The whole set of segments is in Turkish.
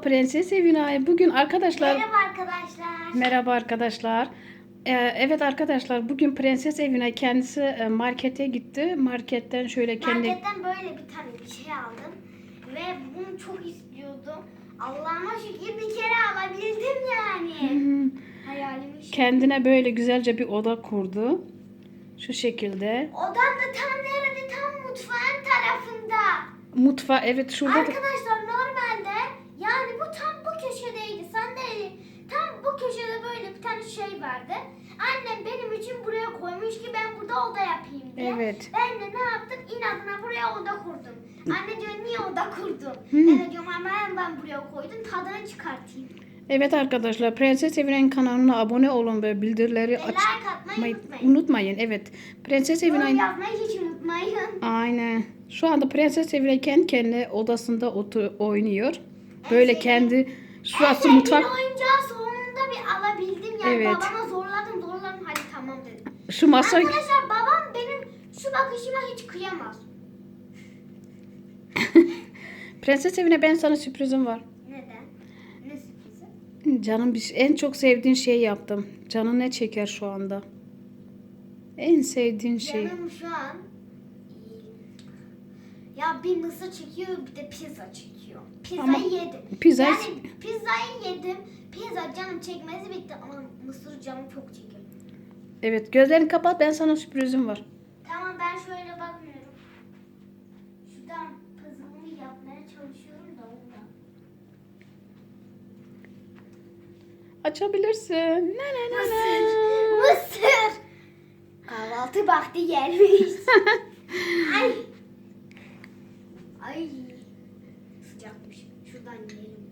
Prenses Evinay. Bugün arkadaşlar Merhaba arkadaşlar. merhaba arkadaşlar. Ee, evet arkadaşlar bugün Prenses Evinay kendisi e, markete gitti. Marketten şöyle kendi Marketten böyle bir tane bir şey aldım. Ve bunu çok istiyordum. Allah'ıma şükür bir kere alabildim yani. Hı, Hayalimin şey. kendine böyle güzelce bir oda kurdu. Şu şekilde. Odam da tam nerede? Tam mutfağın tarafında. Mutfağı evet şurada da Arkadaşlar normalde yani bu tam bu köşedeydi. Sandalye tam bu köşede böyle bir tane şey vardı. Annem benim için buraya koymuş ki ben burada oda yapayım diye. Evet. Ben de ne yaptım? İnadına buraya oda kurdum. Anne diyor niye oda kurdun? Hı. Ben de diyorum ama ben buraya koydum tadını çıkartayım. Evet arkadaşlar Prenses Evinay'ın kanalına abone olun ve bildirileri Ve aç. like unutmayın. Unutmayın evet. Prenses Yorum Evinay yapmayı hiç unutmayın. Aynen. Şu anda Prenses Evinay kendi kendine odasında otur oynuyor. Böyle kendi şurası en mutfak. oyuncağı sonunda bir alabildim. Yani Evet. babama zorladım zorladım hadi tamam dedim. Şu masa Arkadaşlar babam benim şu bakışıma hiç kıyamaz. Prenses Evinay ben sana sürprizim var. Neden? Ne sürprizi? Canım bir en çok sevdiğin şeyi yaptım. Canın ne çeker şu anda? En sevdiğin şey. Canım şu an ya bir mısır çekiyor bir de pizza çekiyor. Pizzayı Ama yedim. pizza- Yani pizzayı yedim. Pizza canım çekmesi bitti ama mısır canım çok çekiyor. Evet gözlerini kapat ben sana sürprizim var. Tamam ben şöyle bakmıyorum. Şuradan puzzle'ımı yapmaya çalışıyorum da ondan. Açabilirsin. Ne ne ne Mısır. ne. Mısır. Kahvaltı vakti gelmiş. Ay. Ay. Sıcakmış. Şuradan yiyelim.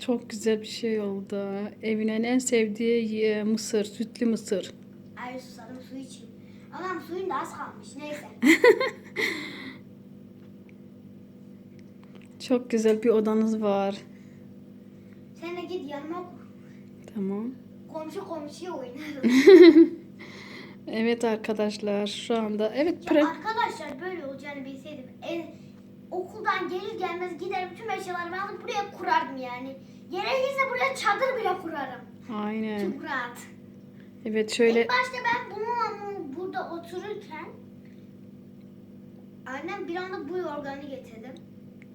Çok güzel bir şey oldu. Evinin en sevdiği e, mısır, sütlü mısır. Ay susadım su içeyim. Anam suyun da az kalmış. Neyse. Çok güzel bir odanız var. Sen de git yanıma. Tamam. Komşu komşuya oynarım. Evet arkadaşlar şu anda evet pre- arkadaşlar böyle olacağını bilseydim. Ev, okuldan gelir gelmez giderim tüm eşyalarımı alıp buraya kurardım yani. Gerekirse buraya çadır bile kurarım. aynen. Çok rahat. Evet şöyle İlk başta ben bunu burada otururken annem bir anda bu yorganı getirdim.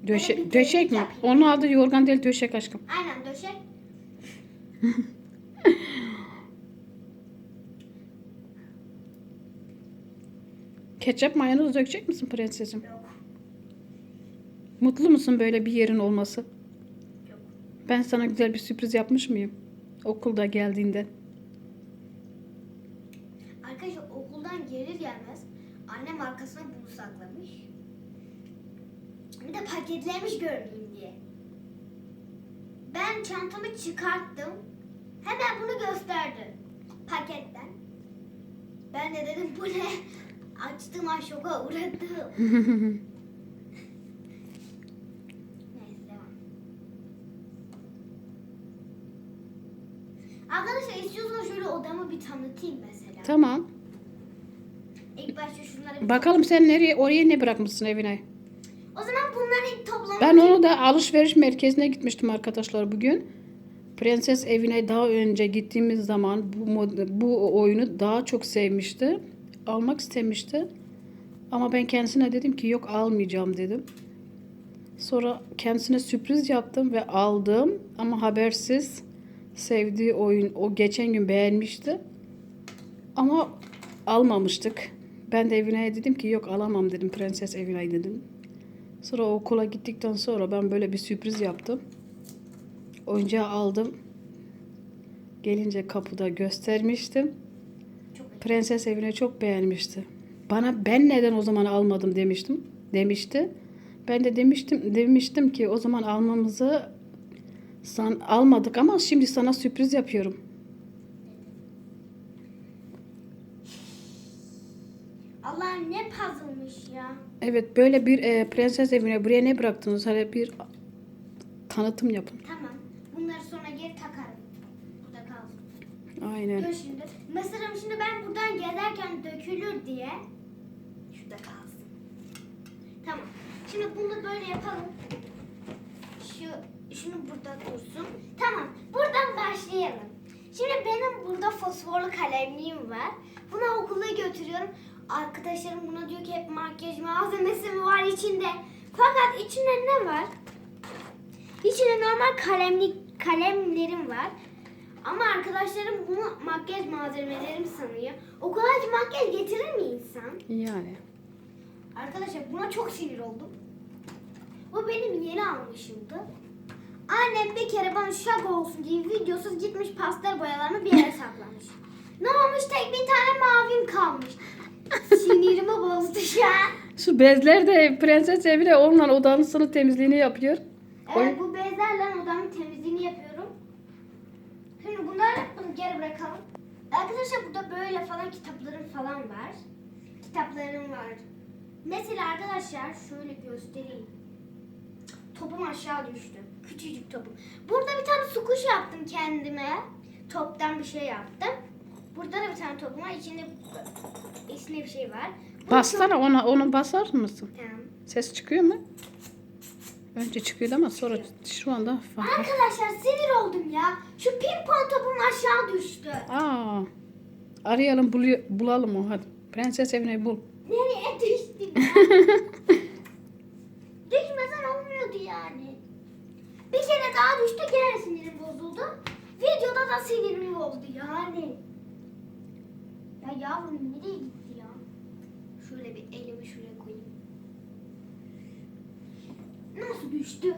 döşe döşek mi? yapayım. Onun adı yorgan değil döşek aşkım. Aynen döşek. Ketçap mayonez dökecek misin prensesim? Yok. Mutlu musun böyle bir yerin olması? Yok. Ben sana güzel bir sürpriz yapmış mıyım? Okulda geldiğinde. Arkadaşlar okuldan gelir gelmez annem arkasına bunu saklamış. Bir de paketlemiş görmeyeyim diye. Ben çantamı çıkarttım. Hemen bunu gösterdi. Paketten. Ben de dedim bu ne? Açtım ay şoka uğradım. Arkadaşlar istiyorsanız şöyle odamı bir tanıtayım mesela. Tamam. İlk başta şunları bir Bakalım sen nereye oraya ne bırakmışsın evine? O zaman bunları ilk toplamak Ben onu da alışveriş merkezine gitmiştim arkadaşlar bugün. Prenses evine daha önce gittiğimiz zaman bu bu oyunu daha çok sevmişti. Almak istemişti. Ama ben kendisine dedim ki yok almayacağım dedim. Sonra kendisine sürpriz yaptım ve aldım ama habersiz sevdiği oyun o geçen gün beğenmişti. Ama almamıştık. Ben de evine dedim ki yok alamam dedim prenses evine dedim. Sonra okula gittikten sonra ben böyle bir sürpriz yaptım. Oyuncağı aldım. Gelince kapıda göstermiştim. Prenses evine çok beğenmişti. Bana ben neden o zaman almadım demiştim. Demişti. Ben de demiştim demiştim ki o zaman almamızı san, almadık ama şimdi sana sürpriz yapıyorum. Allah'ım ne puzzle'mış ya. Evet böyle bir e, prenses evine buraya ne bıraktınız? Hani bir tanıtım yapın. Tamam. Bunları sonra geri takarım. Burada kalsın. Aynen. Dur Mesela şimdi ben buradan gezerken dökülür diye. Şurada kalsın. Tamam. Şimdi bunu böyle yapalım. Şu şunu burada dursun. Tamam. Buradan başlayalım. Şimdi benim burada fosforlu kalemliğim var. Bunu okula götürüyorum. Arkadaşlarım buna diyor ki hep makyaj malzemesi mi var içinde? Fakat içinde ne var? İçinde normal kalemlik kalemlerim var. Ama arkadaşlarım bunu makyaj malzemelerim sanıyor. Okula hiç makyaj getirir mi insan? Yani. Arkadaşlar buna çok sinir oldum. Bu benim yeni almışımdı. Annem bir kere bana şaka olsun diye videosuz gitmiş pastel boyalarımı bir yere saklamış. Ne olmuş tek bir tane mavim kalmış. Sinirimi bozdu şu an. Şu bezler de Prenses Evine onunla odanın temizliğini yapıyor. Evet bu bezlerle odamın temizliğini yapıyorum. Şimdi bunları bunu geri bırakalım. Arkadaşlar burada böyle falan kitaplarım falan var. Kitaplarım var. Mesela arkadaşlar şöyle göstereyim. Topum aşağı düştü. Küçücük topum. Burada bir tane su kuşu yaptım kendime. Toptan bir şey yaptım. Burada da bir tane topum var. İçinde içinde bir şey var. Bu Bassana ona, onu basar mısın? çok- Tamam. Ses çıkıyor mu? Önce çıkıyordu ama sonra şu anda Arkadaşlar sinir oldum ya. Şu pimpon topum aşağı düştü. Aa, arayalım buluyor, bulalım o hadi. Prenses Evine bul. Nereye düştü ya? Düşmesen olmuyordu yani. Bir kere daha düştü gene sinirim bozuldu. Videoda da sinirim bozdu yani. Ya yavrum nereye gitti ya? Şöyle bir elimi şuraya koyayım. Nasıl düştü?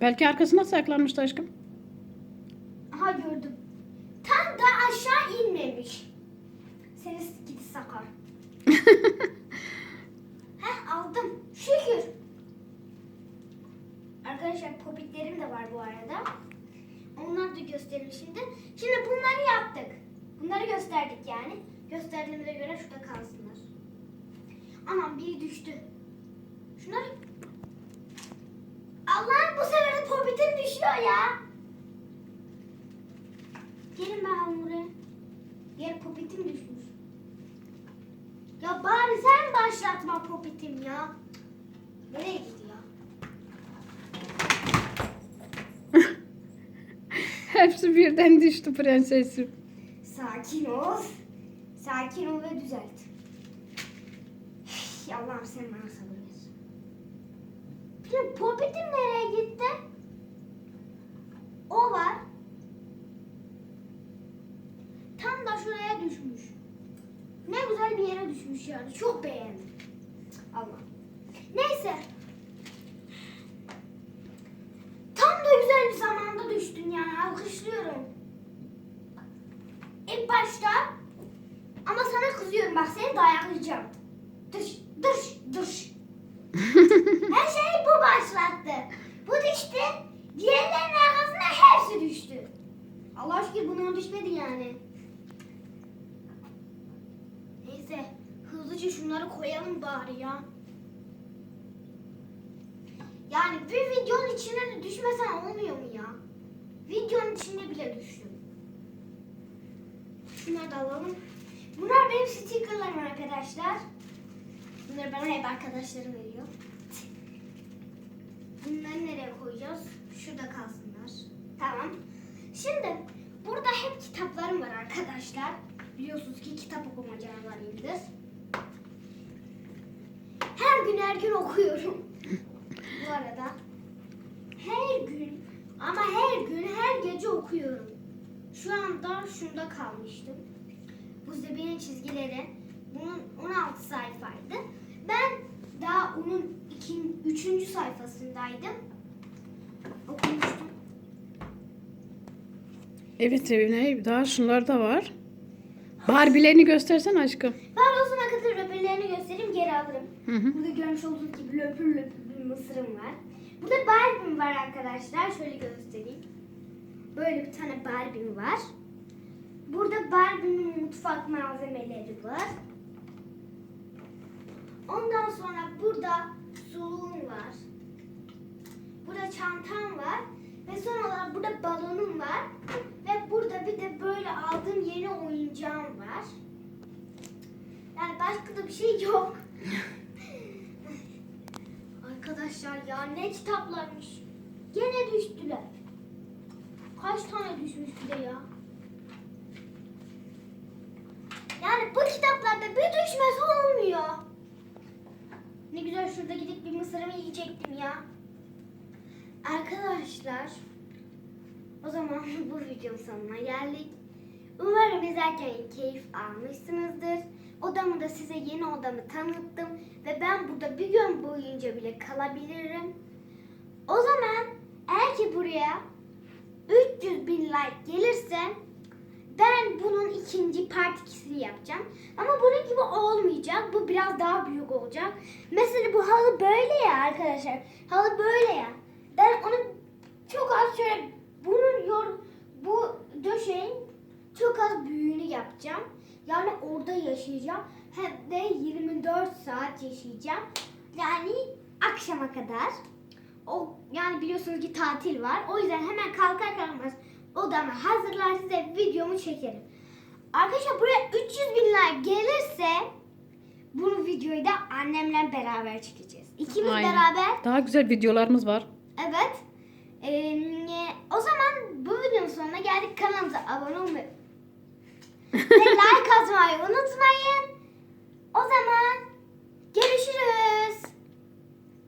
Belki arkasına saklanmıştı aşkım. Aha gördüm. Tam da aşağı inmemiş. Seni gidi sakar. Heh aldım. Şükür. Arkadaşlar popitlerim de var bu arada. Onları da göstereyim şimdi. Şimdi bunları yaptık. Bunları gösterdik yani. Gösterdiğimize göre şurada kalsınlar. Aman biri düştü. Şunları... Allah'ım bu sefer de popitim düşüyor ya. Gelin ben buraya. Diğer popitim düşmüş. Ya bari sen başlatma popitim ya. Nereye gidiyor? Hepsi birden düştü prensesim. Sakin ol. Sakin ol ve düzelt. Allah'ım sen bana. Şimdi popitim nereye gitti? O var. Tam da şuraya düşmüş. Ne güzel bir yere düşmüş yani. Çok beğendim. Allah. Neyse. Tam da güzel bir zamanda düştün yani. Alkışlıyorum. İlk başta ama sana kızıyorum bak seni dayaklayacağım. Dış dış dış. Her şeyi bu başlattı. Bu düştü. Diğerlerinin arkasında hepsi düştü. Allah şükür buna düşmedi yani. Neyse hızlıca şunları koyalım bari ya. Yani bir videonun içine düşmesen olmuyor mu ya? Videonun içine bile düştüm. Şunları da alalım. Bunlar benim stickerlarım arkadaşlar. Bunları bana hep arkadaşlarım veriyor. Bunları nereye koyacağız? Şurada kalsınlar. Tamam. Şimdi burada hep kitaplarım var arkadaşlar. Biliyorsunuz ki kitap okuma canavarıyımdır. Her gün her gün okuyorum. Bu arada. Her gün ama her gün her gece okuyorum. Şu anda şunda kalmıştım. Bu Zebin'in çizgileri. Bunun 16 sayfaydı. Ben daha onun 2. 3. sayfasındaydım. Okumuştum. Evet Evine daha şunlar da var. Barbie'lerini göstersen aşkım. Ben o zamana kadar öbürlerini göstereyim geri alırım. Hı hı. Burada görmüş olduğunuz gibi löpür löpür bir mısırım var. Burada Barbie'm var arkadaşlar. Şöyle göstereyim. Böyle bir tane Barbie'm var. Burada Barbie'min mutfak malzemeleri var. Ondan sonra burada suluğum var. Burada çantam var. Ve son olarak burada balonum var. Burada bir de böyle aldığım yeni oyuncağım var. Yani başka da bir şey yok. Arkadaşlar ya ne kitaplarmış. Gene düştüler. Kaç tane düşmüş bir de ya. Yani bu kitaplarda bir düşmesi olmuyor. Ne güzel şurada gidip bir mısırımı yiyecektim ya. Arkadaşlar o zaman bu videonun sonuna geldik. Umarım izlerken keyif almışsınızdır. Odamı da size yeni odamı tanıttım ve ben burada bir gün boyunca bile kalabilirim. O zaman eğer ki buraya 300 bin like gelirse ben bunun ikinci part 2'sini yapacağım. Ama bunun gibi olmayacak. Bu biraz daha büyük olacak. Mesela bu halı böyle ya arkadaşlar. Halı böyle ya. Ben onu çok az şöyle bunun yor, bu döşeğin çok az büyüğünü yapacağım. Orada yaşayacağım. Hem de 24 saat yaşayacağım. Yani akşama kadar. O yani biliyorsunuz ki tatil var. O yüzden hemen kalkar kalkmaz odamı hazırlar size videomu çekerim. Arkadaşlar buraya 300 bin like gelirse bu videoyu da annemle beraber çekeceğiz. İkimiz Aynen. beraber Daha güzel videolarımız var. Evet. Ee, o zaman bu videonun sonuna geldik. Kanalımıza abone olmayı like atmayı unutmayın. O zaman görüşürüz.